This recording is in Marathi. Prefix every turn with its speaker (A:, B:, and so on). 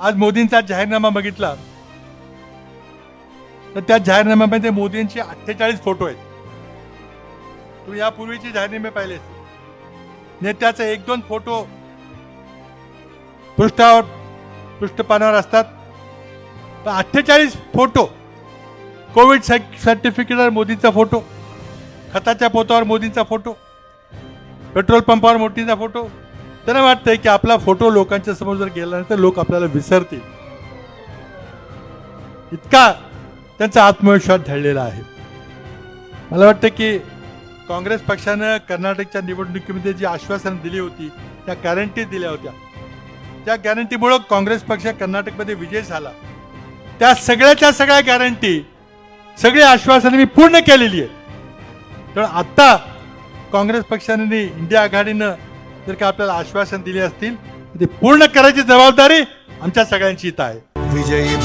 A: आज मोदींचा जाहीरनामा बघितला. तर त्या जाहीरनाम्यामध्ये मोदींचे अठ्ठेचाळीस फोटो आहेत. तू यापूर्वीचे जाहीरनामे पाहिलेस. नेत्याचे एक दोन फोटो पृष्ठावर पृष्ठपानावर असतात. पण अठ्ठेचाळीस फोटो कोविड सर्टिफिकेटवर मोदींचा फोटो खताच्या पोतावर मोदींचा फोटो पेट्रोल पंपावर मोदींचा फोटो त्यांना वाटतंय की आपला फोटो लोकांच्या समोर जर गेला नाही तर लोक आपल्याला विसरतील. इतका त्यांचा आत्मविश्वास ढळलेला आहे. मला वाटतं की काँग्रेस पक्षानं कर्नाटकच्या निवडणुकीमध्ये जी आश्वासनं दिली होती त्या गॅरंटी दिल्या होत्या. त्या गॅरंटीमुळं काँग्रेस पक्ष कर्नाटकमध्ये विजय झाला. त्या सगळ्याच्या सगळ्या गॅरंटी सगळी आश्वासने मी पूर्ण केलेली आहे तर आत्ता काँग्रेस पक्षाने इंडिया आघाडीनं जर का आपल्याला आश्वासन दिले असतील? ते पूर्ण करायची जबाबदारी आमच्या सगळ्यांची इथं आहे.
B: विजयी